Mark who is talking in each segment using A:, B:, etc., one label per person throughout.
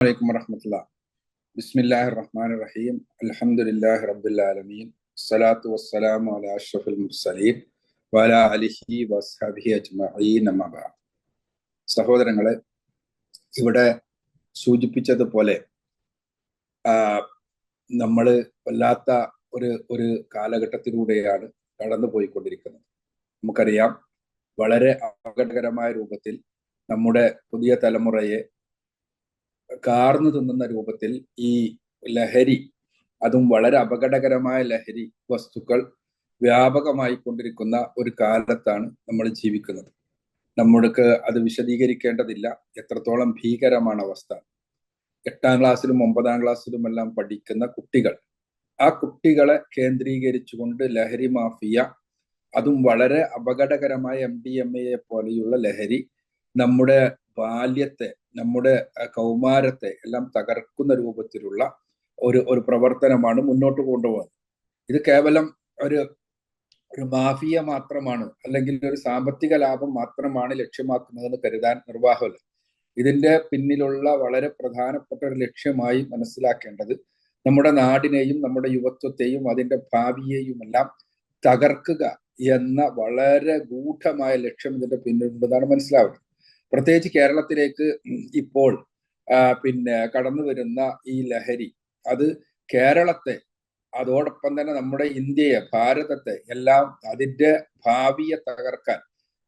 A: عليكم ورحمة الله بسم الله الرحمن الرحيم الحمد لله رب العالمين الصلاة والسلام على أشرف المرسلين وعلى آله وأصحابه أجمعين أما بعد സഹോദരങ്ങളെ ഇവിടെ സൂചിപ്പിച്ചതുപോലെ നമ്മൾ വല്ലാത്ത ഒരു ഒരു കാലഘട്ടത്തിലൂടെയാണ് കടന്നു പോയിക്കൊണ്ടിരിക്കുന്നത് നമുക്കറിയാം വളരെ അപകടകരമായ രൂപത്തിൽ നമ്മുടെ പുതിയ തലമുറയെ കാർന്നു തിന്നുന്ന രൂപത്തിൽ ഈ ലഹരി അതും വളരെ അപകടകരമായ ലഹരി വസ്തുക്കൾ വ്യാപകമായി കൊണ്ടിരിക്കുന്ന ഒരു കാലത്താണ് നമ്മൾ ജീവിക്കുന്നത്. നമ്മൾക്ക് അത് വിശദീകരിക്കേണ്ടതില്ല. എത്രത്തോളം ഭീകരമാണ് അവസ്ഥ. എട്ടാം ക്ലാസ്സിലും ഒമ്പതാം ക്ലാസ്സിലും എല്ലാം പഠിക്കുന്ന കുട്ടികൾ. ആ കുട്ടികളെ കേന്ദ്രീകരിച്ചുകൊണ്ട് ലഹരി മാഫിയ അതും വളരെ അപകടകരമായ എം ഡി എം എയെ പോലെയുള്ള ലഹരി നമ്മുടെ ബാല്യത്തെ നമ്മുടെ കൗമാരത്തെ എല്ലാം തകർക്കുന്ന രൂപത്തിലുള്ള ഒരു ഒരു പ്രവർത്തനമാണ് മുന്നോട്ട് കൊണ്ടുപോകുന്നത്. ഇത് കേവലം ഒരു ഒരു മാഫിയ മാത്രമാണ് അല്ലെങ്കിൽ ഒരു സാമ്പത്തിക ലാഭം മാത്രമാണ് ലക്ഷ്യമാക്കുന്നതെന്ന് കരുതാൻ നിർവാഹമല്ല. ഇതിന്റെ പിന്നിലുള്ള വളരെ പ്രധാനപ്പെട്ട ഒരു ലക്ഷ്യമായി മനസ്സിലാക്കേണ്ടത് നമ്മുടെ നാടിനെയും നമ്മുടെ യുവത്വത്തെയും അതിന്റെ ഭാവിയെയുമെല്ലാം തകർക്കുക എന്ന വളരെ ഗൂഢമായ ലക്ഷ്യം ഇതിന്റെ പിന്നിലുണ്ടെന്നാണ് മനസ്സിലാവുന്നത്. പ്രത്യേകിച്ച് കേരളത്തിലേക്ക് ഇപ്പോൾ പിന്നെ കടന്നു വരുന്ന ഈ ലഹരി അത് കേരളത്തെ അതോടൊപ്പം തന്നെ നമ്മുടെ ഇന്ത്യയെ ഭാരതത്തെ എല്ലാം അതിന്റെ ഭാവിയെ തകർക്കാൻ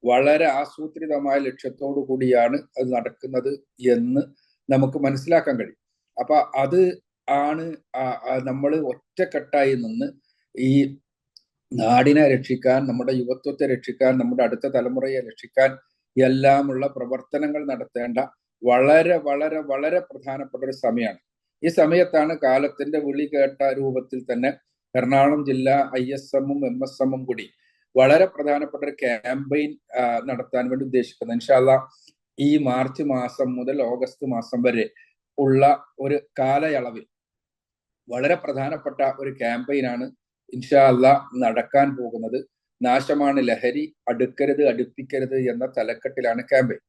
A: വളരെ ആസൂത്രിതമായ ലക്ഷ്യത്തോടു കൂടിയാണ് അത് നടക്കുന്നത് എന്ന് നമുക്ക് മനസ്സിലാക്കാൻ കഴിയും. അപ്പൊ അത് ആണ് നമ്മൾ ഒറ്റക്കെട്ടായി നിന്ന് ഈ നാടിനെ രക്ഷിക്കാൻ നമ്മുടെ യുവത്വത്തെ രക്ഷിക്കാൻ നമ്മുടെ അടുത്ത തലമുറയെ രക്ഷിക്കാൻ എല്ലാമുള്ള പ്രവർത്തനങ്ങൾ നടത്തേണ്ട വളരെ വളരെ വളരെ പ്രധാനപ്പെട്ട ഒരു സമയമാണ്. ഈ സമയത്താണ് കാലത്തിന്റെ വിളി കേട്ട രൂപത്തിൽ തന്നെ എറണാകുളം ജില്ല ഐ എസ് എമ്മും എം എസ് എമ്മും കൂടി വളരെ പ്രധാനപ്പെട്ട ഒരു ക്യാമ്പയിൻ നടത്താൻ വേണ്ടി ഉദ്ദേശിക്കുന്നത്. ഇൻഷാല്ല ഈ മാർച്ച് മാസം മുതൽ ഓഗസ്റ്റ് മാസം വരെ ഉള്ള ഒരു കാലയളവിൽ വളരെ പ്രധാനപ്പെട്ട ഒരു ക്യാമ്പയിനാണ് ഇൻഷാല്ല നടക്കാൻ പോകുന്നത്. നാശമാണ് ലഹരി അടുക്കരുത് അടുപ്പിക്കരുത് എന്ന തലക്കെട്ടിലാണ് ക്യാമ്പയിൻ.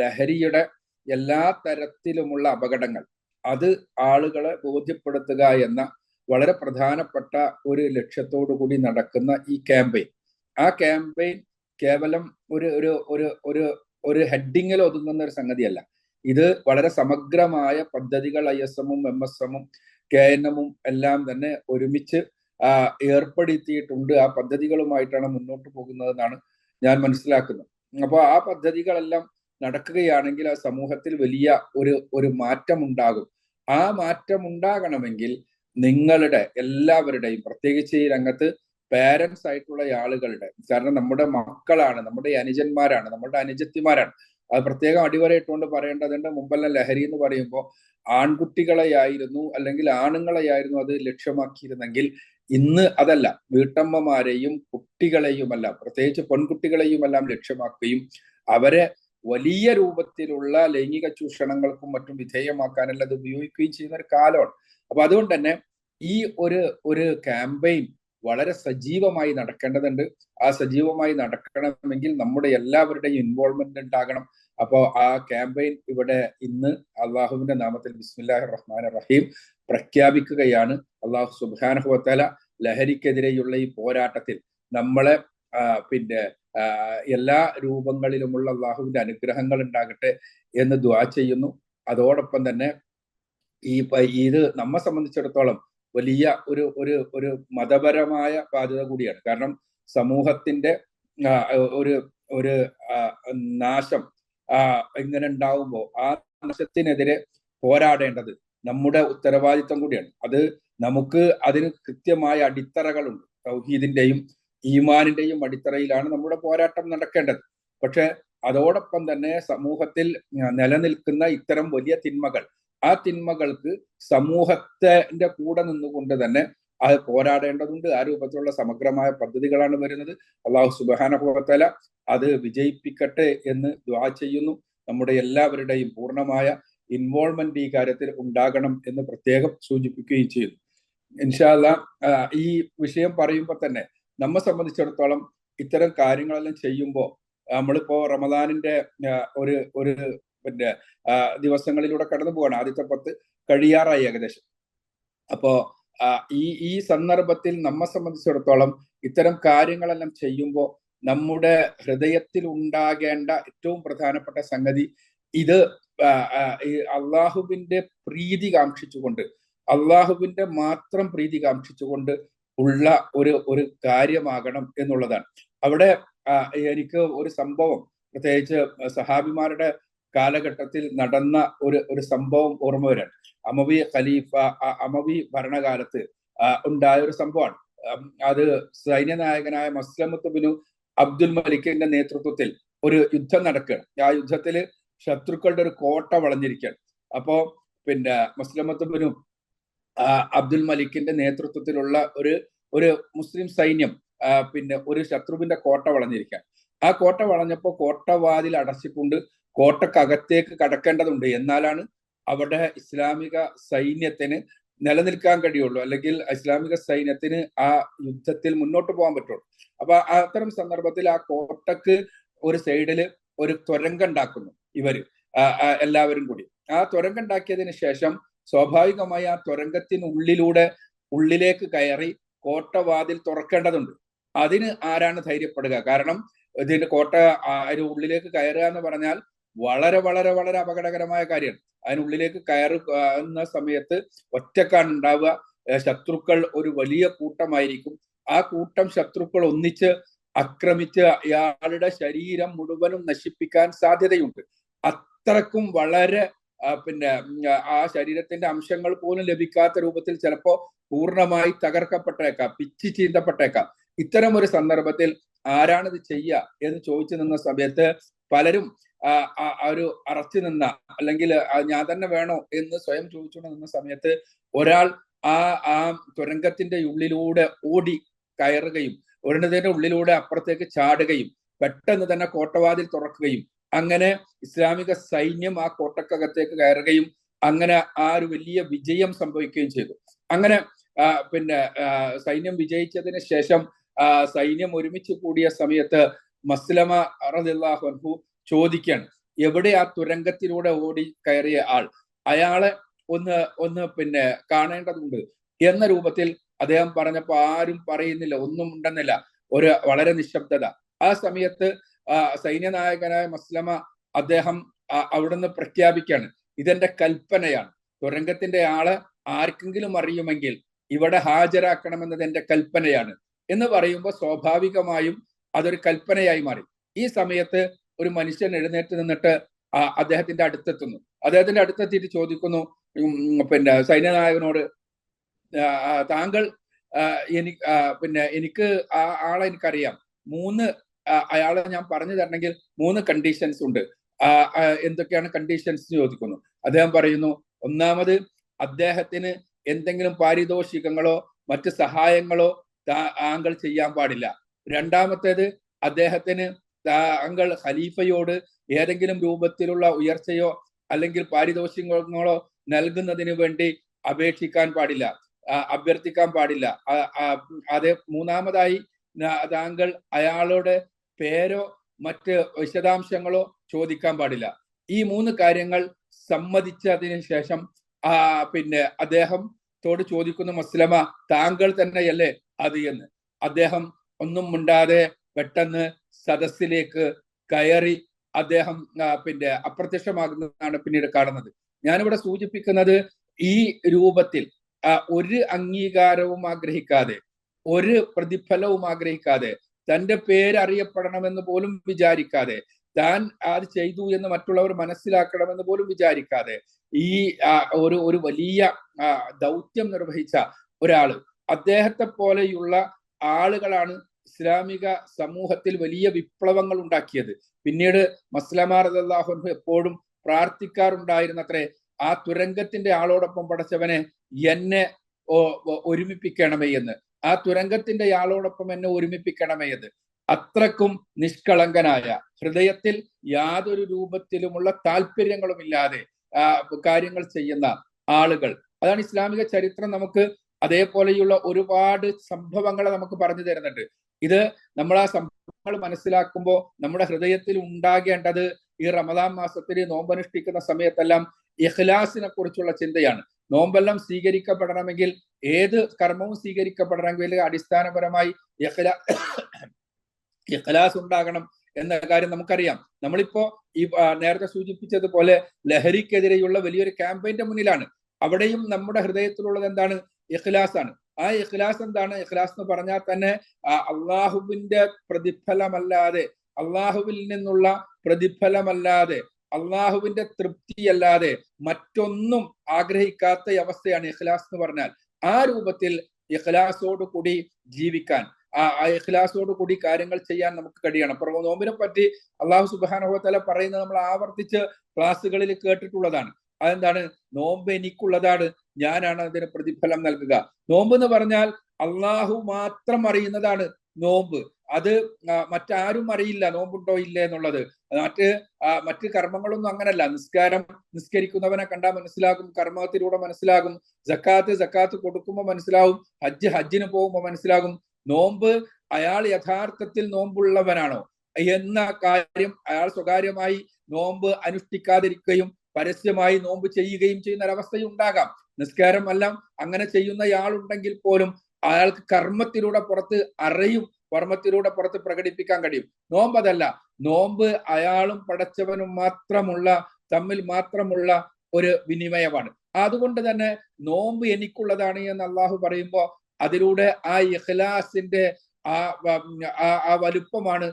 A: ലഹരിയുടെ എല്ലാ തരത്തിലുമുള്ള അപകടങ്ങൾ അത് ആളുകളെ ബോധ്യപ്പെടുത്തുക എന്ന വളരെ പ്രധാനപ്പെട്ട ഒരു ലക്ഷ്യത്തോടു കൂടി നടക്കുന്ന ഈ ക്യാമ്പയിൻ. ആ ക്യാമ്പയിൻ കേവലം ഒരു ഒരു ഒരു ഒരു ഒരു ഹെഡിങ്ങിൽ ഒതുങ്ങുന്ന ഒരു സംഗതിയല്ല. ഇത് വളരെ സമഗ്രമായ പദ്ധതികൾ ഐ എസ് എമ്മും എം എസ് എമ്മും കെ എൻ എമ്മും എല്ലാം തന്നെ ഒരുമിച്ച് ഏർപ്പെടുത്തിയിട്ടുണ്ട്. ആ പദ്ധതികളുമായിട്ടാണ് മുന്നോട്ട് പോകുന്നതെന്നാണ് ഞാൻ മനസ്സിലാക്കുന്നത്. അപ്പോൾ ആ പദ്ധതികളെല്ലാം നടക്കുകയാണെങ്കിൽ ആ സമൂഹത്തിൽ വലിയ ഒരു ഒരു മാറ്റം ഉണ്ടാകും ആ മാറ്റം ഉണ്ടാകണമെങ്കിൽ നിങ്ങളുടെ എല്ലാവരുടെയും പ്രത്യേകിച്ച് ഈ രംഗത്ത് പേരൻസ് ആയിട്ടുള്ള ആളുകളുടെ കാരണം നമ്മുടെ മക്കളാണ് നമ്മുടെ അനുജന്മാരാണ് നമ്മുടെ അനുജത്തിമാരാണ്. അത് പ്രത്യേകം അടിവരയിട്ടുകൊണ്ട് പറയേണ്ടതുണ്ട് മുമ്പെല്ലാം ലഹരി എന്ന് പറയുമ്പോൾ ആൺകുട്ടികളെയായിരുന്നു അല്ലെങ്കിൽ ആണുങ്ങളെയായിരുന്നു അത് ലക്ഷ്യമാക്കിയിരുന്നെങ്കിൽ ഇന്ന് അതല്ല വീട്ടമ്മമാരെയും കുട്ടികളെയുമെല്ലാം പ്രത്യേകിച്ച് പെൺകുട്ടികളെയുമെല്ലാം ലക്ഷ്യമാക്കുകയും അവരെ വലിയ രൂപത്തിലുള്ള ലൈംഗിക ചൂഷണങ്ങൾക്കും മറ്റും വിധേയമാക്കാനല്ല അത് ഉപയോഗിക്കുകയും ചെയ്യുന്ന ഒരു കാലമാണ്. അപ്പൊ അതുകൊണ്ട് തന്നെ ഈ ഒരു ഒരു ക്യാമ്പയിൻ വളരെ സജീവമായി നടക്കേണ്ടതുണ്ട്. ആ സജീവമായി നടക്കണമെങ്കിൽ നമ്മുടെ എല്ലാവരുടെയും ഇൻവോൾവ്മെന്റ് ഉണ്ടാകണം. അപ്പോൾ ആ ക്യാമ്പയിൻ ഇവിടെ ഇന്ന് അള്ളാഹുവിന്റെ നാമത്തിൽ ബിസ്മില്ലാഹി റഹ്മാൻ റഹീം പ്രഖ്യാപിക്കുകയാണ്. അള്ളാഹു സുബാനഹുവത്തല ലഹരിക്കെതിരെയുള്ള ഈ പോരാട്ടത്തിൽ നമ്മളെ പിന്നെ എല്ലാ രൂപങ്ങളിലുമുള്ള അള്ളാഹുവിന്റെ അനുഗ്രഹങ്ങൾ ഉണ്ടാകട്ടെ എന്ന് ദ്വാ ചെയ്യുന്നു. അതോടൊപ്പം തന്നെ ഈ ഇത് നമ്മെ സംബന്ധിച്ചിടത്തോളം വലിയ ഒരു ഒരു ഒരു മതപരമായ ബാധ്യത കൂടിയാണ്. കാരണം സമൂഹത്തിന്റെ ഒരു ഒരു നാശം ഇങ്ങനെ ഉണ്ടാവുമ്പോൾ ആ നാശത്തിനെതിരെ പോരാടേണ്ടത് നമ്മുടെ ഉത്തരവാദിത്വം കൂടിയാണ്. അത് നമുക്ക് അതിന് കൃത്യമായ അടിത്തറകളുണ്ട്. തൗഹീദിന്റെയും ഈമാനിന്റെയും അടിത്തറയിലാണ് നമ്മുടെ പോരാട്ടം നടക്കേണ്ടത്. പക്ഷെ അതോടൊപ്പം തന്നെ സമൂഹത്തിൽ നിലനിൽക്കുന്ന ഇത്തരം വലിയ തിന്മകൾ ആ തിന്മകൾക്ക് സമൂഹത്തിന്റെ കൂടെ നിന്നുകൊണ്ട് തന്നെ അത് പോരാടേണ്ടതുണ്ട്. ആ രൂപത്തിലുള്ള സമഗ്രമായ പദ്ധതികളാണ് വരുന്നത്. അള്ളാഹു സുബാനഹുവത്തല അത് വിജയിപ്പിക്കട്ടെ എന്ന് ദ്വാ ചെയ്യുന്നു. നമ്മുടെ എല്ലാവരുടെയും പൂർണമായ ഇൻവോൾവ്മെന്റ് ഈ കാര്യത്തിൽ ഉണ്ടാകണം എന്ന് പ്രത്യേകം സൂചിപ്പിക്കുകയും ചെയ്യുന്നു. ഇൻഷാല്ല ഈ വിഷയം പറയുമ്പോൾ തന്നെ നമ്മെ സംബന്ധിച്ചിടത്തോളം ഇത്തരം കാര്യങ്ങളെല്ലാം ചെയ്യുമ്പോൾ നമ്മളിപ്പോ റമദാനിന്റെ ഒരു ഒരു പിന്നെ ദിവസങ്ങളിലൂടെ കടന്നു പോവാണ് ആദ്യത്തെ പത്ത് കഴിയാറായി ഏകദേശം. അപ്പോ ഈ ഈ സന്ദർഭത്തിൽ നമ്മെ സംബന്ധിച്ചിടത്തോളം ഇത്തരം കാര്യങ്ങളെല്ലാം ചെയ്യുമ്പോൾ നമ്മുടെ ഹൃദയത്തിൽ ഉണ്ടാകേണ്ട ഏറ്റവും പ്രധാനപ്പെട്ട സംഗതി ഇത് അള്ളാഹുവിന്റെ പ്രീതി കാക്ഷിച്ചുകൊണ്ട് അള്ളാഹുവിന്റെ മാത്രം പ്രീതി കാക്ഷിച്ചുകൊണ്ട് ഉള്ള ഒരു ഒരു കാര്യമാകണം എന്നുള്ളതാണ്. അവിടെ എനിക്ക് ഒരു സംഭവം പ്രത്യേകിച്ച് സഹാബിമാരുടെ കാലഘട്ടത്തിൽ നടന്ന ഒരു ഒരു സംഭവം ഓർമ്മ വരാൻ. അമവി ഖലീഫ അമവി ഭരണകാലത്ത് ഉണ്ടായ ഒരു സംഭവമാണ്. അത് സൈന്യനായകനായ മസ്ലമത്തുബിനു അബ്ദുൽ മലിക്കിന്റെ നേതൃത്വത്തിൽ ഒരു യുദ്ധം നടക്കുകയാണ്. ആ യുദ്ധത്തിൽ ശത്രുക്കളുടെ ഒരു കോട്ട വളഞ്ഞിരിക്കുകയാണ്. അപ്പോ പിന്നെ മസ്ലമത്ത് ബിനു അബ്ദുൽ മലിക്കിന്റെ നേതൃത്വത്തിലുള്ള ഒരു ഒരു മുസ്ലിം സൈന്യം പിന്നെ ഒരു ശത്രുവിന്റെ കോട്ട വളഞ്ഞിരിക്കാൻ ആ കോട്ട വളഞ്ഞപ്പോൾ കോട്ടവാതിൽ അടച്ചിട്ടുണ്ട്. കോട്ടക്കകത്തേക്ക് കടക്കേണ്ടതുണ്ട്. എന്നാലാണ് അവിടെ ഇസ്ലാമിക സൈന്യത്തിന് നിലനിൽക്കാൻ കഴിയുള്ളൂ. അല്ലെങ്കിൽ ഇസ്ലാമിക സൈന്യത്തിന് ആ യുദ്ധത്തിൽ മുന്നോട്ട് പോകാൻ പറ്റുള്ളൂ. അപ്പൊ അത്തരം സന്ദർഭത്തിൽ ആ കോട്ടക്ക് ഒരു സൈഡിൽ ഒരു തുരങ്കുണ്ടാക്കുന്നു ഇവർ എല്ലാവരും കൂടി. ആ തുരങ്കുണ്ടാക്കിയതിന് ശേഷം സ്വാഭാവികമായി ആ തുരങ്കത്തിനുള്ളിലൂടെ ഉള്ളിലേക്ക് കയറി കോട്ടവാതിൽ തുറക്കേണ്ടതുണ്ട്. അതിന് ആരാണ് ധൈര്യപ്പെടുക? കാരണം ഇതിന്റെ കോട്ട അതിന് ഉള്ളിലേക്ക് കയറുക എന്ന് പറഞ്ഞാൽ വളരെ വളരെ വളരെ അപകടകരമായ കാര്യമാണ്. അതിനുള്ളിലേക്ക് കയറുന്ന സമയത്ത് ഒറ്റക്കാണ് ഉണ്ടാവുക. ശത്രുക്കൾ ഒരു വലിയ കൂട്ടമായിരിക്കും. ആ കൂട്ടം ശത്രുക്കൾ ഒന്നിച്ച് ആക്രമിച്ച് അയാളുടെ ശരീരം മുഴുവനും നശിപ്പിക്കാൻ സാധ്യതയുണ്ട്. അത്രക്കും വളരെ പിന്നെ ആ ശരീരത്തിന്റെ അംശങ്ങൾ പോലും ലഭിക്കാത്ത രൂപത്തിൽ ചിലപ്പോ പൂർണമായി തകർക്കപ്പെട്ടേക്കാം പിച്ചി ചീന്തപ്പെട്ടേക്കാം. ഇത്തരം ഒരു സന്ദർഭത്തിൽ ആരാണിത് ചെയ്യുക എന്ന് ചോദിച്ചു നിന്ന സമയത്ത് പലരും ഒരു അറച്ചു നിന്ന അല്ലെങ്കിൽ ഞാൻ തന്നെ വേണോ എന്ന് സ്വയം ചോദിച്ചുകൊണ്ട് നിന്ന സമയത്ത് ഒരാൾ ആ ആ തുരങ്കത്തിന്റെ ഉള്ളിലൂടെ ഓടി കയറുകയും ഒരെണ്ണത്തിന്റെ ഉള്ളിലൂടെ അപ്പുറത്തേക്ക് ചാടുകയും പെട്ടെന്ന് തന്നെ കോട്ടവാതിൽ തുറക്കുകയും അങ്ങനെ ഇസ്ലാമിക സൈന്യം ആ കോട്ടക്കകത്തേക്ക് കയറുകയും അങ്ങനെ ആ ഒരു വലിയ വിജയം സംഭവിക്കുകയും ചെയ്തു. അങ്ങനെ പിന്നെ സൈന്യം വിജയിച്ചതിന് ശേഷം സൈന്യം ഒരുമിച്ച് കൂടിയ സമയത്ത് മസ്ലമ റദിള്ളാഹു ചോദിക്കാണ്. എവിടെ ആ തുരങ്കത്തിലൂടെ ഓടി കയറിയ ആൾ? അയാളെ ഒന്ന് ഒന്ന് പിന്നെ കാണേണ്ടതുണ്ട് എന്ന രൂപത്തിൽ അദ്ദേഹം പറഞ്ഞപ്പോ ആരും പറയുന്നില്ല ഒന്നും ഉണ്ടെന്നില്ല. ഒരു വളരെ നിശബ്ദത. ആ സമയത്ത് സൈന്യനായകനായ മസ്ലമ അദ്ദേഹം അവിടുന്ന് പ്രഖ്യാപിക്കാണ്. ഇതെന്റെ കൽപ്പനയാണ്. തുരങ്കത്തിന്റെ ആൾ ആർക്കെങ്കിലും അറിയുമെങ്കിൽ ഇവിടെ ഹാജരാക്കണമെന്നത് എന്റെ കൽപ്പനയാണ് എന്ന് പറയുമ്പോൾ സ്വാഭാവികമായും അതൊരു കൽപ്പനയായി മാറി. ഈ സമയത്ത് ഒരു മനുഷ്യൻ എഴുന്നേറ്റ് നിന്നിട്ട് അദ്ദേഹത്തിന്റെ അടുത്തെത്തുന്നു. അദ്ദേഹത്തിന്റെ അടുത്തെത്തിയിട്ട് ചോദിക്കുന്നു പിന്നെ സൈന്യനായകനോട് താങ്കൾ എനിക്ക് പിന്നെ എനിക്ക് ആ ആളെ എനിക്കറിയാം. മൂന്ന് അയാളെ ഞാൻ പറഞ്ഞു തരണമെങ്കിൽ മൂന്ന് കണ്ടീഷൻസ് ഉണ്ട്. എന്തൊക്കെയാണ് കണ്ടീഷൻസ് ചോദിക്കുന്നു. അദ്ദേഹം പറയുന്നു ഒന്നാമത് അദ്ദേഹത്തിന് എന്തെങ്കിലും പാരിതോഷികങ്ങളോ മറ്റ് സഹായങ്ങളോ താങ്കൾ ചെയ്യാൻ പാടില്ല. രണ്ടാമത്തേത് അദ്ദേഹത്തിന് താങ്കൾ ഖലീഫയോട് ഏതെങ്കിലും രൂപത്തിലുള്ള ഉയർച്ചയോ അല്ലെങ്കിൽ പാരിതോഷികങ്ങളോ നൽകുന്നതിന് വേണ്ടി അപേക്ഷിക്കാൻ പാടില്ല അഭ്യർത്ഥിക്കാൻ പാടില്ല. അതേ മൂന്നാമതായി താങ്കൾ അയാളുടെ പേരോ മറ്റ് വിശദാംശങ്ങളോ ചോദിക്കാൻ പാടില്ല. ഈ മൂന്ന് കാര്യങ്ങൾ സമ്മതിച്ചതിന് ശേഷം ആ പിന്നെ അദ്ദേഹം തോട് ചോദിക്കുന്ന മുസ്ലിമ താങ്കൾ തന്നെയല്ലേ അത് എന്ന്? അദ്ദേഹം ഒന്നും മിണ്ടാതെ പെട്ടെന്ന് സദസ്സിലേക്ക് കയറി അദ്ദേഹം പിന്നെ അപ്രത്യക്ഷമാകുന്നതാണ് പിന്നീട് കാണുന്നത്. ഞാനിവിടെ സൂചിപ്പിക്കുന്നത് ഈ രൂപത്തിൽ ഒരു അംഗീകാരവും ആഗ്രഹിക്കാതെ ഒരു പ്രതിഫലവും ആഗ്രഹിക്കാതെ തന്റെ പേര് അറിയപ്പെടണമെന്ന് പോലും വിചാരിക്കാതെ താൻ അത് ചെയ്തു എന്ന് മറ്റുള്ളവർ മനസ്സിലാക്കണമെന്ന് പോലും വിചാരിക്കാതെ ഈ ഒരു ഒരു വലിയ ദൗത്യം നിർവഹിച്ച ഒരാൾ അദ്ദേഹത്തെ പോലെയുള്ള ആളുകളാണ് ഇസ്ലാമിക സമൂഹത്തിൽ വലിയ വിപ്ലവങ്ങൾ ഉണ്ടാക്കിയത്. പിന്നീട് മസ്ലമാർ അള്ളാഹു എപ്പോഴും പ്രാർത്ഥിക്കാറുണ്ടായിരുന്നത്രേ ആ തുരങ്കത്തിന്റെ ആളോടൊപ്പം പടച്ചവനെ എന്നെ ഒരുമിപ്പിക്കണമേ എന്ന്. ആ തുരങ്കത്തിന്റെ ആളോടൊപ്പം എന്നെ ഒരുമിപ്പിക്കണമേ എന്ന്. അത്രക്കും നിഷ്കളങ്കനായ ഹൃദയത്തിൽ യാതൊരു രൂപത്തിലുമുള്ള താല്പര്യങ്ങളും താല്പര്യങ്ങളുമില്ലാതെ കാര്യങ്ങൾ ചെയ്യുന്ന ആളുകൾ. അതാണ് ഇസ്ലാമിക ചരിത്രം നമുക്ക് അതേപോലെയുള്ള ഒരുപാട് സംഭവങ്ങളെ നമുക്ക് പറഞ്ഞു തരുന്നുണ്ട്. ഇത് നമ്മൾ ആ സംഭവങ്ങൾ മനസ്സിലാക്കുമ്പോൾ നമ്മുടെ ഹൃദയത്തിൽ ഉണ്ടാകേണ്ടത് ഈ റമദാൻ മാസത്തിൽ നോമ്പനുഷ്ഠിക്കുന്ന സമയത്തെല്ലാം ഇഖ്ലാസിനെ കുറിച്ചുള്ള ചിന്തയാണ്. നോമ്പെല്ലാം സ്വീകരിക്കപ്പെടണമെങ്കിൽ ഏത് കർമ്മവും സ്വീകരിക്കപ്പെടണമെങ്കിൽ അടിസ്ഥാനപരമായി ഇഖ്ലാ ഇഖ്ലാസ് ഉണ്ടാകണം എന്ന കാര്യം നമുക്കറിയാം. നമ്മളിപ്പോ ഈ നേരത്തെ സൂചിപ്പിച്ചതുപോലെ ലഹരിക്കെതിരെയുള്ള വലിയൊരു ക്യാമ്പയിന്റെ മുന്നിലാണ്. അവിടെയും നമ്മുടെ ഹൃദയത്തിലുള്ളത് എന്താണ്? ഇഖ്ലാസ് ആണ് ആ ഇഖ്ലാസ് എന്താണ്? ഇഖ്ലാസ് എന്ന് പറഞ്ഞാൽ തന്നെ അള്ളാഹുവിന്റെ പ്രതിഫലമല്ലാതെ അള്ളാഹുവിൽ നിന്നുള്ള പ്രതിഫലമല്ലാതെ അള്ളാഹുവിന്റെ തൃപ്തിയല്ലാതെ മറ്റൊന്നും ആഗ്രഹിക്കാത്ത അവസ്ഥയാണ് ഇഖ്ലാസ് എന്ന് പറഞ്ഞാൽ. ആ രൂപത്തിൽ ഇഖ്ലാസോട് കൂടി ജീവിക്കാൻ ആ ഇഖ്ലാസോട് കൂടി കാര്യങ്ങൾ ചെയ്യാൻ നമുക്ക് കഴിയണം. അപ്പൊ നോമ്പിനെ പറ്റി അള്ളാഹു സുബാനുഭവത്തല പറയുന്നത് നമ്മൾ ആവർത്തിച്ച് ക്ലാസ്സുകളിൽ കേട്ടിട്ടുള്ളതാണ്. അതെന്താണ്? നോമ്പ് എനിക്കുള്ളതാണ്. ഞാനാണ് അതിന് പ്രതിഫലം നൽകുക. നോമ്പ് എന്ന് പറഞ്ഞാൽ അള്ളാഹു മാത്രം അറിയുന്നതാണ് നോമ്പ്. അത് മറ്റാരും അറിയില്ല നോമ്പുണ്ടോ ഇല്ലേ എന്നുള്ളത്. മറ്റ് മറ്റ് കർമ്മങ്ങളൊന്നും അങ്ങനല്ല. നിസ്കാരം നിസ്കരിക്കുന്നവനെ കണ്ടാൽ മനസ്സിലാകും കർമ്മത്തിലൂടെ മനസ്സിലാകും ജക്കാത്ത് ജക്കാത്ത് കൊടുക്കുമ്പോൾ മനസ്സിലാവും ഹജ്ജ് ഹജ്ജിന് പോകുമ്പോൾ മനസ്സിലാകും. നോമ്പ് അയാൾ യഥാർത്ഥത്തിൽ നോമ്പുള്ളവനാണോ? എന്ന കാര്യം അയാൾ സ്വകാര്യമായി നോമ്പ് അനുഷ്ഠിക്കാതിരിക്കുകയും പരസ്യമായി നോമ്പ് ചെയ്യുകയും ചെയ്യുന്ന ഒരവസ്ഥയും ഉണ്ടാകാം നിസ്കാരം എല്ലാം അങ്ങനെ ചെയ്യുന്നയാളുണ്ടെങ്കിൽ പോലും അയാൾക്ക് കർമ്മത്തിലൂടെ പുറത്ത് അറിയും കർമ്മത്തിലൂടെ പുറത്ത് പ്രകടിപ്പിക്കാൻ കഴിയും. നോമ്പ് അതല്ല നോമ്പ് അയാളും പടച്ചവനും മാത്രമുള്ള തമ്മിൽ മാത്രമുള്ള ഒരു വിനിമയമാണ്. അതുകൊണ്ട് തന്നെ നോമ്പ് എനിക്കുള്ളതാണ് എന്ന് അള്ളാഹു പറയുമ്പോൾ അതിലൂടെ ആ ഇഖ്ലാസിന്റെ ആ ആ വലുപ്പമാണ്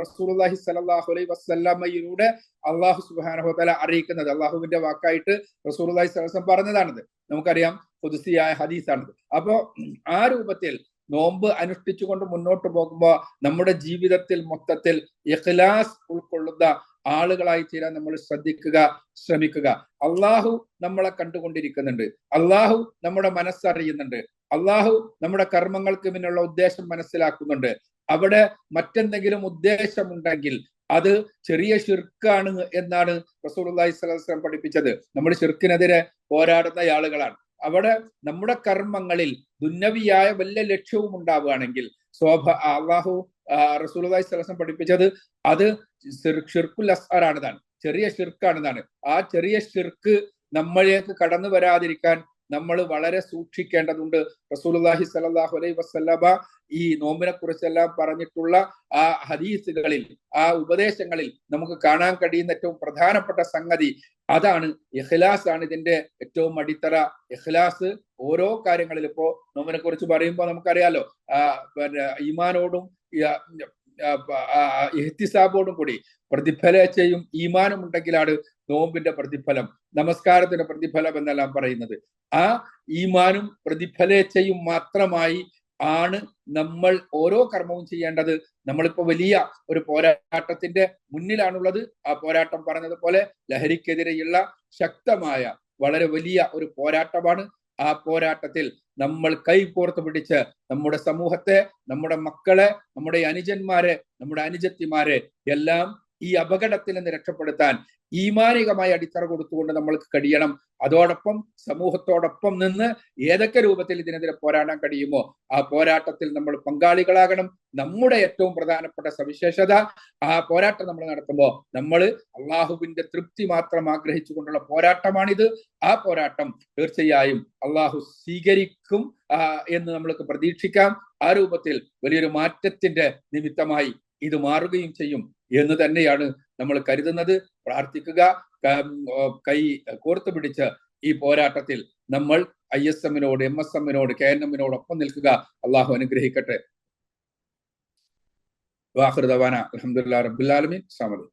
A: റസൂലുള്ളാഹി സലാഹു അലൈഹി വസ്ലമയിലൂടെ അള്ളാഹു സുബ്ഹാനഹു തആല അറിയിക്കുന്നത്. അള്ളാഹുവിന്റെ വാക്കായിട്ട് റസൂലുള്ളാഹി സ്വല്ലം പറഞ്ഞതാണിത്. നമുക്കറിയാം പുതുസിയായ ഹദീസാണിത്. അപ്പോ ആ രൂപത്തിൽ നോമ്പ് അനുഷ്ഠിച്ചുകൊണ്ട് മുന്നോട്ട് പോകുമ്പോൾ നമ്മുടെ ജീവിതത്തിൽ മൊത്തത്തിൽ ഇഖ്ലാസ് ഉൾക്കൊള്ളുന്ന ആളുകളായി തീരാൻ നമ്മൾ ശ്രദ്ധിക്കുക ശ്രമിക്കുക. അള്ളാഹു നമ്മളെ കണ്ടുകൊണ്ടിരിക്കുന്നുണ്ട്. അള്ളാഹു നമ്മുടെ മനസ്സറിയുന്നുണ്ട്. അള്ളാഹു നമ്മുടെ കർമ്മങ്ങൾക്ക് പിന്നുള്ള ഉദ്ദേശം മനസ്സിലാക്കുന്നുണ്ട്. അവിടെ മറ്റെന്തെങ്കിലും ഉദ്ദേശമുണ്ടെങ്കിൽ അത് ചെറിയ ഷിർക്കാണ് എന്നാണ് സ്വല്ലല്ലാഹു അലൈഹി വസല്ലം പഠിപ്പിച്ചത്. നമ്മൾ ഷിർക്കിനെതിരെ പോരാടുന്ന ആളുകളാണ്. അവിടെ നമ്മുടെ കർമ്മങ്ങളിൽ ദുന്നവിയായ വല്ല ലക്ഷ്യവും ഉണ്ടാവുകയാണെങ്കിൽ സ്വാഭ അള്ളാഹു റസൂലുള്ളാഹി സ്വല്ലല്ലാഹു പഠിപ്പിച്ചത് അത് ഷിർക്കുൽ അസ്ഹറാണിതാണ് ചെറിയ ഷിർക്കാണിതാണ് ആ ചെറിയ ഷിർക്ക് നമ്മളിലേക്ക് കടന്നു വരാതിരിക്കാൻ നമ്മൾ വളരെ സൂക്ഷിക്കേണ്ടതുണ്ട്. റസൂലുള്ളാഹി സ്വല്ലല്ലാഹു അലൈഹി വസല്ലമ ഈ നോമ്പിനെ കുറിച്ചെല്ലാം പറഞ്ഞിട്ടുള്ള ആ ഹദീസുകളിൽ ആ ഉപദേശങ്ങളിൽ നമുക്ക് കാണാൻ കഴിയുന്ന ഏറ്റവും പ്രധാനപ്പെട്ട സംഗതി അതാണ്. ഇഖ്ലാസ് ആണ് ഇതിന്റെ ഏറ്റവും അടിത്തറ. ഇഖ്ലാസ് ഓരോ കാര്യങ്ങളിൽ ഇപ്പോ നോമ്പിനെ കുറിച്ച് പറയുമ്പോൾ നമുക്കറിയാലോ പിന്നെ ഈമാനോടും ഇഹ്തിസാബോടും കൂടി പ്രതിഫലേച്ഛയും ഈമാനും ഉണ്ടെങ്കിലാണ് നോമ്പിന്റെ പ്രതിഫലം നമസ്കാരത്തിന്റെ പ്രതിഫലം എന്നെല്ലാം പറയുന്നത്. ആ ഈമാനും പ്രതിഫലേച്ചയും മാത്രമായി ആണ് നമ്മൾ ഓരോ കർമ്മവും ചെയ്യേണ്ടത്. നമ്മളിപ്പോ വലിയ ഒരു പോരാട്ടത്തിന്റെ മുന്നിലാണുള്ളത്. ആ പോരാട്ടം പറഞ്ഞതുപോലെ ലഹരിക്കെതിരെയുള്ള ശക്തമായ വളരെ വലിയ ഒരു പോരാട്ടമാണ്. ആ പോരാട്ടത്തിൽ നമ്മൾ കൈകോർത്ത് പിടിച്ച് നമ്മുടെ സമൂഹത്തെ നമ്മുടെ മക്കളെ നമ്മുടെ അനുജന്മാരെ നമ്മുടെ അനുജത്തിമാരെ എല്ലാം ഈ അപകടത്തിൽ നിന്ന് രക്ഷപ്പെടുത്താൻ ഈമാനികമായ അടിത്തറ കൊടുത്തുകൊണ്ട് നമ്മൾക്ക് കഴിയണം. അതോടൊപ്പം സമൂഹത്തോടൊപ്പം നിന്ന് ഏതൊക്കെ രൂപത്തിൽ ഇതിനെതിരെ പോരാടാൻ കഴിയുമോ ആ പോരാട്ടത്തിൽ നമ്മൾ പങ്കാളികളാകണം. നമ്മുടെ ഏറ്റവും പ്രധാനപ്പെട്ട സവിശേഷത ആ പോരാട്ടം നമ്മൾ നടത്തുമ്പോൾ നമ്മൾ അള്ളാഹുവിന്റെ തൃപ്തി മാത്രം ആഗ്രഹിച്ചുകൊണ്ടുള്ള പോരാട്ടമാണിത്. ആ പോരാട്ടം തീർച്ചയായും അള്ളാഹു സ്വീകരിക്കും എന്ന് നമ്മൾക്ക് പ്രതീക്ഷിക്കാം. ആ രൂപത്തിൽ വലിയൊരു മാറ്റത്തിന്റെ നിമിത്തമായി ഇത് മാറുകയും ചെയ്യും എന്ന് തന്നെയാണ് നമ്മൾ കരുതുന്നത്. പ്രാർത്ഥിക്കുക കൈ കോർത്തു പിടിച്ച് ഈ പോരാട്ടത്തിൽ നമ്മൾ ഐ എസ് എമ്മിനോട് എം എസ് എമ്മിനോട് കെ എൻ എമ്മിനോടൊപ്പം നിൽക്കുക. അള്ളാഹു അനുഗ്രഹിക്കട്ടെ. വാഹൃദവാന അലഹമുല്ലാ റബുല്ലാലമീൻ സമദ്